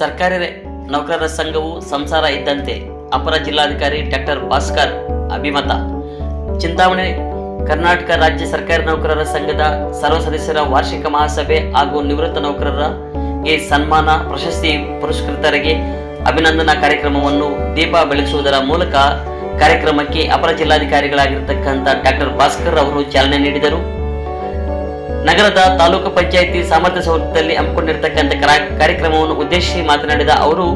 ಸರ್ಕಾರಿ ನೌಕರರ ಸಂಘವು ಸಂಸಾರ ಇದ್ದಂತೆ ಅಪರ ಜಿಲ್ಲಾಧಿಕಾರಿ ಡಾಕ್ಟರ್ ಭಾಸ್ಕರ್ ಅಭಿಮತ. ಚಿಂತಾಮಣಿ, ಕರ್ನಾಟಕ ರಾಜ್ಯ ಸರ್ಕಾರಿ ನೌಕರರ ಸಂಘದ ಸರ್ವ ಸದಸ್ಯರ ವಾರ್ಷಿಕ ಮಹಾಸಭೆ ಹಾಗೂ ನಿವೃತ್ತ ನೌಕರರಿಗೆ ಸನ್ಮಾನ, ಪ್ರಶಸ್ತಿ ಪುರಸ್ಕೃತರಿಗೆ ಅಭಿನಂದನಾ ಕಾರ್ಯಕ್ರಮವನ್ನು ದೀಪ ಬೆಳಗಿಸುವುದರ ಮೂಲಕ ಕಾರ್ಯಕ್ರಮಕ್ಕೆ ಅಪರ ಜಿಲ್ಲಾಧಿಕಾರಿಗಳಾಗಿರ್ತಕ್ಕಂಥ ಡಾಕ್ಟರ್ ಭಾಸ್ಕರ್ ಅವರು ಚಾಲನೆ ನೀಡಿದರು. ನಗರದ ತಾಲೂಕು ಪಂಚಾಯಿತಿ ಸಾಮರ್ಥ್ಯ ಸೌಧದಲ್ಲಿ ಹಮ್ಮಿಕೊಂಡಿರ್ತಕ್ಕಂಥ ಕರಾ- ಕಾರ್ಯಕ್ರಮವನ್ನು ಉದ್ದೇಶಿಸಿ ಮಾತನಾಡಿದ ಅವರು,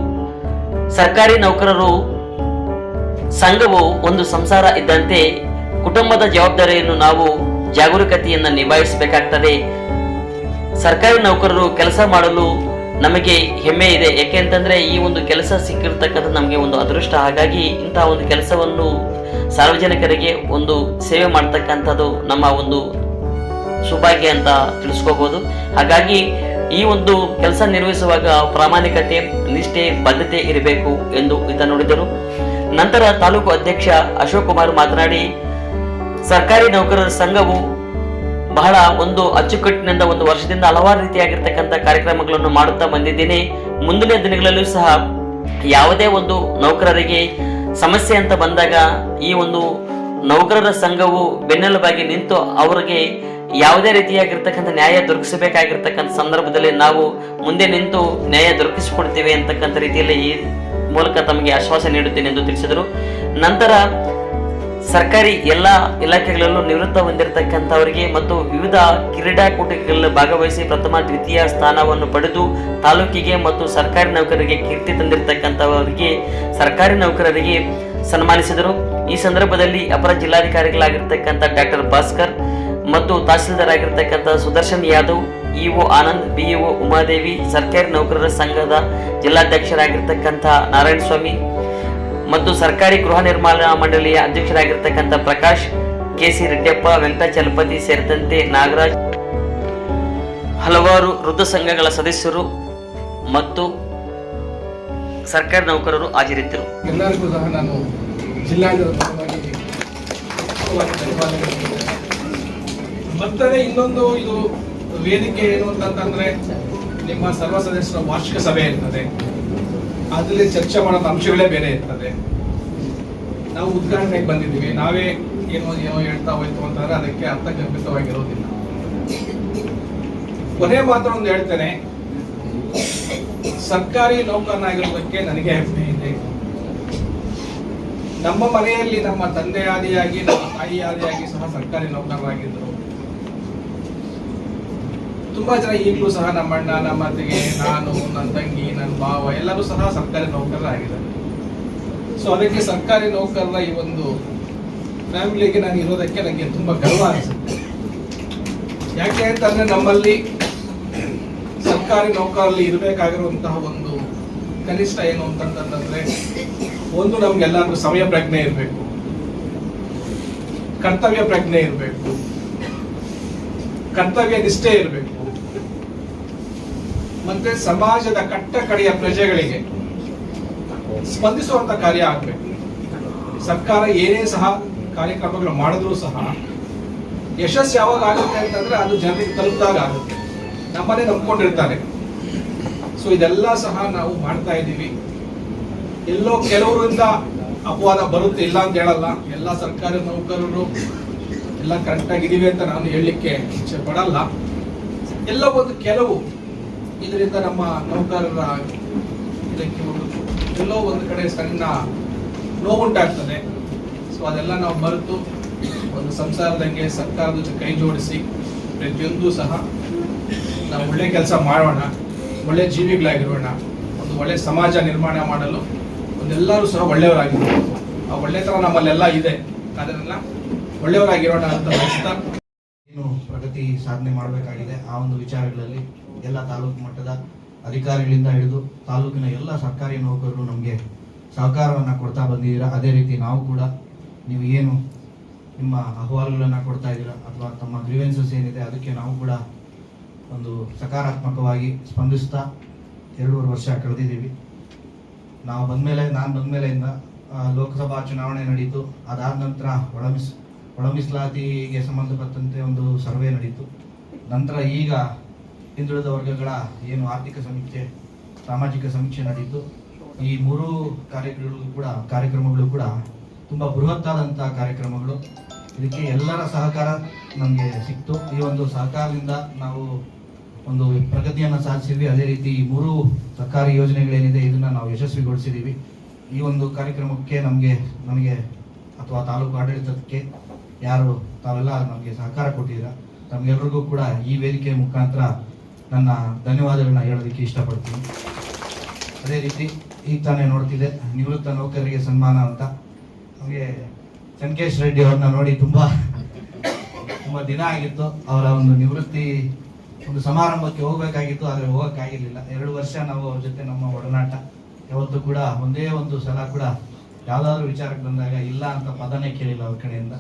ಸರ್ಕಾರಿ ನೌಕರರು ಸಂಘವು ಒಂದು ಸಂಸಾರ ಇದ್ದಂತೆ ಕುಟುಂಬದ ಜವಾಬ್ದಾರಿಯನ್ನು ನಾವು ಜಾಗರೂಕತೆಯನ್ನು ನಿಭಾಯಿಸಬೇಕಾಗ್ತದೆ. ಸರ್ಕಾರಿ ನೌಕರರು ಕೆಲಸ ಮಾಡಲು ನಮಗೆ ಹೆಮ್ಮೆ ಇದೆ. ಯಾಕೆಂತಂದ್ರೆ ಈ ಒಂದು ಕೆಲಸ ಸಿಕ್ಕಿರ್ತಕ್ಕಂಥ ನಮಗೆ ಒಂದು ಅದೃಷ್ಟ. ಹಾಗಾಗಿ ಇಂತಹ ಒಂದು ಕೆಲಸವನ್ನು ಸಾರ್ವಜನಿಕರಿಗೆ ಒಂದು ಸೇವೆ ಮಾಡ್ತಕ್ಕಂಥದ್ದು ನಮ್ಮ ಒಂದು ಸೌಭಾಗ್ಯ ಅಂತ ತಿಳಿಸ್ಕೋಬಹುದು ಹಾಗಾಗಿ ಈ ಒಂದು ಕೆಲಸ ನಿರ್ವಹಿಸುವಾಗ ಪ್ರಾಮಾಣಿಕತೆ, ನಿಷ್ಠೆ, ಬದ್ಧತೆ ಇರಬೇಕು ಎಂದು ಈತ ನೋಡಿದರು. ನಂತರ ತಾಲೂಕು ಅಧ್ಯಕ್ಷ ಅಶೋಕ್ ಕುಮಾರ್ ಮಾತನಾಡಿ, ಸರ್ಕಾರಿ ನೌಕರರ ಸಂಘವು ಬಹಳ ಒಂದು ಅಚ್ಚುಕಟ್ಟಿನಿಂದ ಒಂದು ವರ್ಷದಿಂದ ಹಲವಾರು ರೀತಿಯಾಗಿರ್ತಕ್ಕಂಥ ಕಾರ್ಯಕ್ರಮಗಳನ್ನು ಮಾಡುತ್ತಾ ಬಂದಿದ್ದೇನೆ. ಮುಂದಿನ ದಿನಗಳಲ್ಲೂ ಸಹ ಯಾವುದೇ ಒಂದು ನೌಕರರಿಗೆ ಸಮಸ್ಯೆ ಅಂತ ಬಂದಾಗ ಈ ಒಂದು ನೌಕರರ ಸಂಘವು ಬೆನ್ನೆಲುಬಾಗಿ ನಿಂತು ಅವರಿಗೆ ಯಾವುದೇ ರೀತಿಯಾಗಿರ್ತಕ್ಕಂಥ ನ್ಯಾಯ ದೊರಕಿಸಬೇಕಾಗಿರ್ತಕ್ಕಂಥ ಸಂದರ್ಭದಲ್ಲಿ ನಾವು ಮುಂದೆ ನಿಂತು ನ್ಯಾಯ ದೊರಕಿಸಿಕೊಡ್ತೇವೆ ಅಂತಕ್ಕಂಥ ರೀತಿಯಲ್ಲಿ ಈ ಮೂಲಕ ತಮಗೆ ಆಶ್ವಾಸ ನೀಡುತ್ತೇನೆ ಎಂದು ತಿಳಿಸಿದರು. ನಂತರ ಸರ್ಕಾರಿ ಎಲ್ಲ ಇಲಾಖೆಗಳಲ್ಲೂ ನಿವೃತ್ತ ಹೊಂದಿರತಕ್ಕಂಥವರಿಗೆ ಮತ್ತು ವಿವಿಧ ಕ್ರೀಡಾಕೂಟಗಳಲ್ಲಿ ಭಾಗವಹಿಸಿ ಪ್ರಥಮ, ದ್ವಿತೀಯ ಸ್ಥಾನವನ್ನು ಪಡೆದು ತಾಲೂಕಿಗೆ ಮತ್ತು ಸರ್ಕಾರಿ ನೌಕರರಿಗೆ ಕೀರ್ತಿ ತಂದಿರತಕ್ಕಂಥವರಿಗೆ ಸರ್ಕಾರಿ ನೌಕರರಿಗೆ ಸನ್ಮಾನಿಸಿದರು. ಈ ಸಂದರ್ಭದಲ್ಲಿ ಅಪರ ಜಿಲ್ಲಾಧಿಕಾರಿಗಳಾಗಿರ್ತಕ್ಕಂಥ ಡಾಕ್ಟರ್ ಭಾಸ್ಕರ್ ಮತ್ತು ತಹಸೀಲ್ದಾರ್ ಆಗಿರ್ತಕ್ಕಂಥ ಸುದರ್ಶನ್ ಯಾದವ್, ಇಒ ಆನಂದ್, ಬಿಇಒ ಉಮಾದೇವಿ, ಸರ್ಕಾರಿ ನೌಕರರ ಸಂಘದ ಜಿಲ್ಲಾಧ್ಯಕ್ಷರಾಗಿರ್ತಕ್ಕಂಥ ನಾರಾಯಣಸ್ವಾಮಿ ಮತ್ತು ಸರ್ಕಾರಿ ಗೃಹ ನಿರ್ಮಾಣ ಮಂಡಳಿಯ ಅಧ್ಯಕ್ಷರಾಗಿರ್ತಕ್ಕಂಥ ಪ್ರಕಾಶ್ ಕೆ ಸಿ ರೆಡ್ಡಪ್ಪ ವೆಂಕಟಾಚಲಪತಿ ಸೇರಿದಂತೆ ನಾಗರಾಜ್. ಹಲವಾರು ವೃದ್ಧ ಸಂಘಗಳ ಸದಸ್ಯರು ಮತ್ತು ಸರ್ಕಾರಿ ನೌಕರರು ಹಾಜರಿದ್ದರು. ಎಲ್ಲರಿಗೂ ಸಹ ನಾನು ಮತ್ತದೆ ಇನ್ನೊಂದು ಇದು ವೇದಿಕೆ ಏನು ಅಂತಂದ್ರೆ ನಿಮ್ಮ ಸರ್ವ ಸದಸ್ಯರ ವಾರ್ಷಿಕ ಸಭೆ ಇರ್ತದೆ. ಅದರಲ್ಲಿ ಚರ್ಚೆ ಮಾಡೋ ಅಂಶಗಳೇ ಬೇರೆ ಇರ್ತದೆ. ನಾವು ಉದ್ಘಾಟನೆಗೆ ಬಂದಿದ್ದೀವಿ. ನಾವೇ ಏನೋ ಏನೋ ಹೇಳ್ತಾ ಹೋಯ್ತು ಅಂತಂದ್ರೆ ಅದಕ್ಕೆ ಅರ್ಥ ಅರ್ಥಗರ್ಭಿತವಾಗಿರೋದಿಲ್ಲ ಕೊನೆ ಮಾತ್ರ ಒಂದು ಹೇಳ್ತೇನೆ. ಸರ್ಕಾರಿ ನೌಕರನಾಗಿರೋದಕ್ಕೆ ನನಗೆ ಹೆಮ್ಮೆ ಇದೆ. ನಮ್ಮ ಮನೆಯಲ್ಲಿ ನಮ್ಮ ತಂದೆ ಆದಿಯಾಗಿ, ನಮ್ಮ ತಾಯಿ ಆದಿಯಾಗಿ ಸಹ ಸರ್ಕಾರಿ ನೌಕರರಾಗಿದ್ದರು ತುಂಬಾ ಜನ ಈಗಲೂ ಸಹ ನಮ್ಮ ಅಣ್ಣ, ನಮ್ಮ ಅತ್ತಿಗೆ, ನಾನು, ನನ್ನ ತಂಗಿ, ನನ್ನ ಭಾವ ಎಲ್ಲರೂ ಸಹ ಸರ್ಕಾರಿ ನೌಕರರಾಗಿದ್ದಾರೆ ಸೊ ಅದಕ್ಕೆ ಸರ್ಕಾರಿ ನೌಕರರ ಈ ಒಂದು ಫ್ಯಾಮಿಲಿಗೆ ನಾನು ಇರೋದಕ್ಕೆ ನನಗೆ ತುಂಬಾ ಗರ್ವ ಅನಿಸುತ್ತೆ. ಯಾಕೆ ಅಂತಂದ್ರೆ ನಮ್ಮಲ್ಲಿ ಸರ್ಕಾರಿ ನೌಕರಲ್ಲಿ ಇರಬೇಕಾಗಿರುವಂತಹ ಒಂದು ಕನಿಷ್ಠ ಏನು ಅಂತಂತಂದ್ರೆ ಒಂದು ನಮ್ಗೆಲ್ಲರಿಗೂ ಸಮಯ ಪ್ರಜ್ಞೆ ಇರಬೇಕು. ಕರ್ತವ್ಯ ಪ್ರಜ್ಞೆ ಇರಬೇಕು. ಕರ್ತವ್ಯ ನಿಷ್ಠೆ ಇರಬೇಕು. ಮತ್ತೆ ಸಮಾಜದ ಕಟ್ಟ ಕಡೆಯ ಪ್ರಜೆಗಳಿಗೆ ಸ್ಪಂದಿಸುವಂತ ಕಾರ್ಯ ಆಗ್ಬೇಕು. ಸರ್ಕಾರ ಏನೇ ಸಹ ಕಾರ್ಯಕ್ರಮಗಳು ಮಾಡಿದ್ರು ಸಹ ಯಶಸ್ಸು ಯಾವಾಗ ಆಗುತ್ತೆ ಅಂತಂದ್ರೆ ಅದು ಜನರಿಗೆ ತಲುಪಿದಾಗ ಆಗುತ್ತೆ. ನಮ್ಮನೆ ನಂಬ್ಕೊಂಡಿರ್ತಾರೆ. ಸೊ ಇದೆಲ್ಲ ಸಹ ನಾವು ಮಾಡ್ತಾ ಇದ್ದೀವಿ. ಎಲ್ಲೋ ಕೆಲವರಿಂದ ಅಪವಾದ ಬರುತ್ತೆ, ಇಲ್ಲ ಅಂತ ಹೇಳಲ್ಲ. ಎಲ್ಲ ಸರ್ಕಾರಿ ನೌಕರರು ಎಲ್ಲ ಕರೆಕ್ಟ್ ಆಗಿದೀವಿ ಅಂತ ನಾನು ಹೇಳಲಿಕ್ಕೆ ಇಚ್ಛೆ ಪಡಲ್ಲ. ಎಲ್ಲ ಒಂದು ಕೆಲವು ಇದರಿಂದ ನಮ್ಮ ನೌಕರರ ಇದಕ್ಕೆ ಒಂದು ಎಲ್ಲೋ ಒಂದು ಕಡೆ ಸಣ್ಣ ನೋವುಂಟಾಗ್ತದೆ. ಸೊ ಅದೆಲ್ಲ ನಾವು ಮರೆತು ಒಂದು ಸಂಸಾರದಂಗೆ ಸರ್ಕಾರದ ಜೊತೆ ಕೈ ಜೋಡಿಸಿ ಪ್ರತಿಯೊಂದು ಸಹ ನಾವು ಒಳ್ಳೆ ಕೆಲಸ ಮಾಡೋಣ, ಒಳ್ಳೆ ಜೀವಿಗಳಾಗಿರೋಣ, ಒಂದು ಒಳ್ಳೆ ಸಮಾಜ ನಿರ್ಮಾಣ ಮಾಡಲು ಒಂದೆಲ್ಲರೂ ಸಹ ಒಳ್ಳೆಯವರಾಗಿರ್ಬೇಕು ಆ ಒಳ್ಳೆತನ ನಮ್ಮಲ್ಲೆಲ್ಲ ಇದೆ. ಅದನ್ನೆಲ್ಲ ಒಳ್ಳೆಯವರಾಗಿರೋಣ ಅಂತ ಏನು ಪ್ರಗತಿ ಸಾಧನೆ ಮಾಡಬೇಕಾಗಿದೆ? ಆ ಒಂದು ವಿಚಾರಗಳಲ್ಲಿ ಎಲ್ಲ ತಾಲೂಕು ಮಟ್ಟದ ಅಧಿಕಾರಿಗಳಿಂದ ಹಿಡಿದು ತಾಲೂಕಿನ ಎಲ್ಲ ಸರ್ಕಾರಿ ನೌಕರರು ನಮಗೆ ಸಹಕಾರವನ್ನು ಕೊಡ್ತಾ ಬಂದಿದ್ದೀರಾ? ಅದೇ ರೀತಿ ನಾವು ಕೂಡ ನೀವು ಏನು ನಿಮ್ಮ ಅಹವಾಲುಗಳನ್ನು ಕೊಡ್ತಾ ಇದ್ದೀರಾ? ಅಥವಾ ತಮ್ಮ ಗ್ರೀವೆನ್ಸಸ್ ಏನಿದೆ ಅದಕ್ಕೆ ನಾವು ಕೂಡ ಒಂದು ಸಕಾರಾತ್ಮಕವಾಗಿ ಸ್ಪಂದಿಸ್ತಾ ಎರಡೂವರೆ ವರ್ಷ ಕಳೆದಿದ್ದೀವಿ. ನಾವು ಬಂದಮೇಲೆ, ನಾನು ಬಂದ ಬಂದಮೇಲೆಯಿಂದ ಲೋಕಸಭಾ ಚುನಾವಣೆ ನಡೀತು. ಅದಾದ ನಂತರ ಒಳ ಮೀಸ್ ಸಂಬಂಧಪಟ್ಟಂತೆ ಒಂದು ಸರ್ವೆ ನಡೀತು. ನಂತರ ಈಗ ಹಿಂದುಳಿದ ವರ್ಗಗಳ ಏನು ಆರ್ಥಿಕ ಸಮೀಕ್ಷೆ, ಸಾಮಾಜಿಕ ಸಮೀಕ್ಷೆ ನಡೀತು. ಈ ಮೂರು ಕಾರ್ಯಕ್ರಮಗಳು ಕೂಡ ಕಾರ್ಯಕ್ರಮಗಳು ಕೂಡ ತುಂಬ ಬೃಹತ್ತಾದಂಥ ಕಾರ್ಯಕ್ರಮಗಳು. ಇದಕ್ಕೆ ಎಲ್ಲರ ಸಹಕಾರ ನಮಗೆ ಸಿಕ್ತು. ಈ ಒಂದು ಸಹಕಾರದಿಂದ ನಾವು ಒಂದು ಪ್ರಗತಿಯನ್ನು ಸಾಧಿಸಿದ್ವಿ. ಅದೇ ರೀತಿ ಈ ಮೂರು ಸರ್ಕಾರಿ ಯೋಜನೆಗಳೇನಿದೆ, ಇದನ್ನ ನಾವು ಯಶಸ್ವಿಗೊಳಿಸಿದ್ದೀವಿ ಈ ಒಂದು ಕಾರ್ಯಕ್ರಮಕ್ಕೆ ನಮಗೆ ನನಗೆ ಅಥವಾ ತಾಲೂಕು ಆಡಳಿತಕ್ಕೆ ಯಾರು, ತಾವೆಲ್ಲ ನಮಗೆ ಸಹಕಾರ ಕೊಟ್ಟಿದ್ದೀರಾ? ತಮಗೆಲ್ಲರಿಗೂ ಕೂಡ ಈ ವೇದಿಕೆ ಮುಖಾಂತರ ನನ್ನ ಧನ್ಯವಾದಗಳನ್ನ ಹೇಳೋದಕ್ಕೆ ಇಷ್ಟಪಡ್ತೀನಿ. ಅದೇ ರೀತಿ ಈಗ ತಾನೇ ನೋಡ್ತಿದ್ದೆ ನಿವೃತ್ತ ನೌಕರರಿಗೆ ಸನ್ಮಾನ ಅಂತ. ನಮಗೆ ಚನ್ಕೇಶ್ ರೆಡ್ಡಿ ಅವ್ರನ್ನ ನೋಡಿ ತುಂಬ ತುಂಬ ದಿನ ಆಗಿತ್ತು. ಅವರ ಒಂದು ನಿವೃತ್ತಿ ಒಂದು ಸಮಾರಂಭಕ್ಕೆ ಹೋಗಬೇಕಾಗಿತ್ತು, ಆದರೆ ಹೋಗಕ್ಕಾಗಿರ್ಲಿಲ್ಲ. ಎರಡು ವರ್ಷ ನಾವು ಅವ್ರ ಜೊತೆ ನಮ್ಮ ಒಡನಾಟ. ಯಾವತ್ತೂ ಕೂಡ ಒಂದೇ ಒಂದು ಸಲ ಕೂಡ ಯಾವುದಾದ್ರೂ ವಿಚಾರಕ್ಕೆ ಬಂದಾಗ ಇಲ್ಲ ಅಂತ ಪದನೇ ಕೇಳಿಲ್ಲ ಅವ್ರ ಕಡೆಯಿಂದ.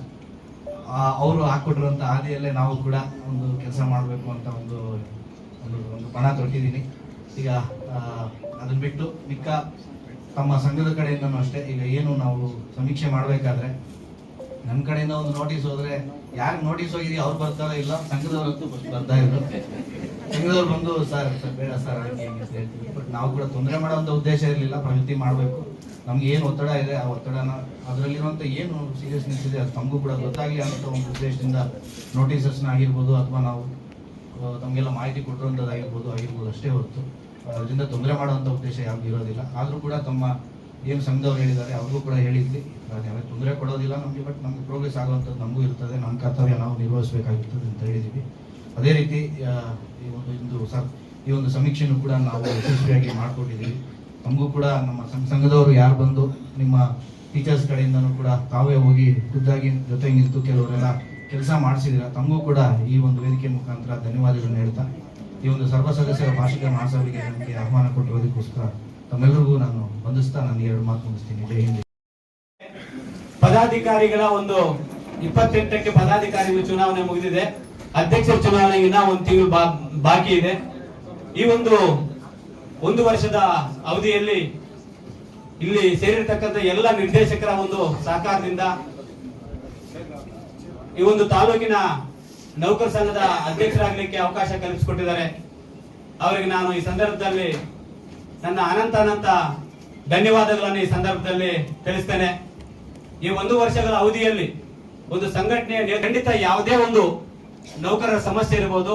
ಅವರು ಹಾಕೊಟ್ಟಿರುವಂತ ಹಾದಿಯಲ್ಲೇ ನಾವು ಕೂಡ ಒಂದು ಕೆಲಸ ಮಾಡಬೇಕು ಅಂತ ಒಂದು ಒಂದು ಒಂದು ಪಣ ತೊಟ್ಟಿದ್ದೀನಿ. ಈಗ ಅದನ್ನ ಬಿಟ್ಟು ಮಿಕ್ಕ ತಮ್ಮ ಸಂಘದ ಕಡೆಯಿಂದನೂ ಅಷ್ಟೇ. ಈಗ ಏನು ನಾವು ಸಮೀಕ್ಷೆ ಮಾಡಬೇಕಾದ್ರೆ ನಮ್ಮ ಕಡೆಯಿಂದ ಒಂದು ನೋಟಿಸ್ ಹೋದ್ರೆ ಯಾರು ನೋಟಿಸ್ ಹೋಗಿದ್ರಿ ಅವ್ರು ಬರ್ತಾರೋ ಇಲ್ಲ? ಸಂಘದವ್ರಂತೂ ಬರ್ತಾ ಇದ್ರು. ಸಂಘದವ್ರು ಬಂದು, ಸರ್ ಸರ್, ಬೇಡ ಸರ್ ಬಟ್ ನಾವು ಕೂಡ ತೊಂದರೆ ಮಾಡೋಂಥ ಉದ್ದೇಶ ಇರಲಿಲ್ಲ ಪ್ರಗತಿ ಮಾಡಬೇಕು. ನಮ್ಗೆ ಏನು ಒತ್ತಡ ಇದೆ, ಆ ಒತ್ತಡನ ಅದರಲ್ಲಿರುವಂಥ ಏನು ಸೀರಿಯಸ್ನೆಸ್ ಇದೆ, ಅದು ತಮಗೂ ಕೂಡ ಗೊತ್ತಾಗಲಿ ಅಂತ ಒಂದು ಉದ್ದೇಶದಿಂದ ನೋಟಿಸಸ್ನ ಆಗಿರ್ಬೋದು ಅಥವಾ ನಾವು ತಮಗೆಲ್ಲ ಮಾಹಿತಿ ಕೊಟ್ಟಿರುವಂಥದ್ದಾಗಿರ್ಬೋದು ಆಗಿರ್ಬೋದು ಅಷ್ಟೇ ಹೊರತು. ಅದರಿಂದ ತೊಂದರೆ ಮಾಡುವಂಥ ಉದ್ದೇಶ ಯಾವ್ದು ಇರೋದಿಲ್ಲ. ಆದರೂ ಕೂಡ ತಮ್ಮ ಏನು ಸಂಘದವ್ರು ಹೇಳಿದ್ದಾರೆ ಅವ್ರಿಗೂ ಕೂಡ ಹೇಳಿದ್ವಿ. ಯಾವುದೇ ತೊಂದರೆ ಕೊಡೋದಿಲ್ಲ ನಮಗೆ ಬಟ್ ನಮ್ಗೆ ಪ್ರೋಗ್ರೆಸ್ ಆಗುವಂಥದ್ದು ನಮಗೂ ಇರ್ತದೆ. ನಮ್ಮ ಕರ್ತವ್ಯ ನಾವು ನಿರ್ವಹಿಸಬೇಕಾಗಿರ್ತದೆ ಅಂತ ಹೇಳಿದ್ವಿ. ಅದೇ ರೀತಿ ಈ ಒಂದು ಇಂದು ಸರ್, ಈ ಒಂದು ಸಮೀಕ್ಷೆನೂ ಕೂಡ ನಾವು ಯಶಸ್ವಿಯಾಗಿ ಮಾಡಿಕೊಟ್ಟಿದ್ದೀವಿ. ನಮಗೂ ಕೂಡ ನಮ್ಮ ಸಂಘ- ಸಂಘದವರು ಯಾರು ಬಂದು ನಿಮ್ಮ ಟೀಚರ್ಸ್ ಕಡೆಯಿಂದನೂ ಕೂಡ ತಾವೇ ಹೋಗಿ ಖುದ್ದಾಗಿ ಜೊತೆ ನಿಂತು ಕೆಲವರೆಲ್ಲ ಕೆಲಸ ಮಾಡಿಸಿದಿರ ತಮಗೂ ಕೂಡ ಈ ಒಂದು ವೇದಿಕೆ ಮುಖಾಂತರ ಧನ್ಯವಾದಗಳನ್ನು ಹೇಳ್ತಾ, ಈ ಒಂದು ಸರ್ವ ಸದಸ್ಯರ ಭಾಷಿಕ ಮಹಾಸಭೆಗೆ ನಮಗೆ ಆಹ್ವಾನ ಕೊಟ್ಟಿರೋದಕ್ಕೋಸ್ಕರ ತಮ್ಮೆಲ್ಲರಿಗೂ ನಾನು ವಂದಿಸ್ತಾ ನಾನು ಎರಡು ಮಾತು ಮುಗಿಸ್ತೀನಿ. ಪದಾಧಿಕಾರಿಗಳ ಒಂದು ಇಪ್ಪತ್ತೆಂಟಕ್ಕೆ ಪದಾಧಿಕಾರಿಗಳ ಚುನಾವಣೆ ಮುಗಿದಿದೆ. ಅಧ್ಯಕ್ಷರ ಚುನಾವಣೆ ಇನ್ನ ಒಂದು ತಿಂಗಳು ಬಾಕಿ ಇದೆ. ಈ ಒಂದು ಒಂದು ವರ್ಷದ ಅವಧಿಯಲ್ಲಿ ಇಲ್ಲಿ ಸೇರಿರ್ತಕ್ಕಂಥ ಎಲ್ಲ ನಿರ್ದೇಶಕರ ಒಂದು ಸಹಕಾರದಿಂದ ಈ ಒಂದು ತಾಲೂಕಿನ ನೌಕರ ಸಂಘದ ಅಧ್ಯಕ್ಷರಾಗಲಿಕ್ಕೆ ಅವಕಾಶ ಕಲ್ಪಿಸಿಕೊಟ್ಟಿದ್ದಾರೆ. ಅವರಿಗೆ ನಾನು ಈ ಸಂದರ್ಭದಲ್ಲಿ ನನ್ನ ಅನಂತ ಅನಂತ ಧನ್ಯವಾದಗಳನ್ನು ಈ ಸಂದರ್ಭದಲ್ಲಿ ತಿಳಿಸ್ತೇನೆ. ಈ ಒಂದು ವರ್ಷಗಳ ಅವಧಿಯಲ್ಲಿ ಒಂದು ಸಂಘಟನೆಯ ಖಂಡಿತ ಯಾವುದೇ ಒಂದು ನೌಕರರ ಸಮಸ್ಯೆ ಇರಬಹುದು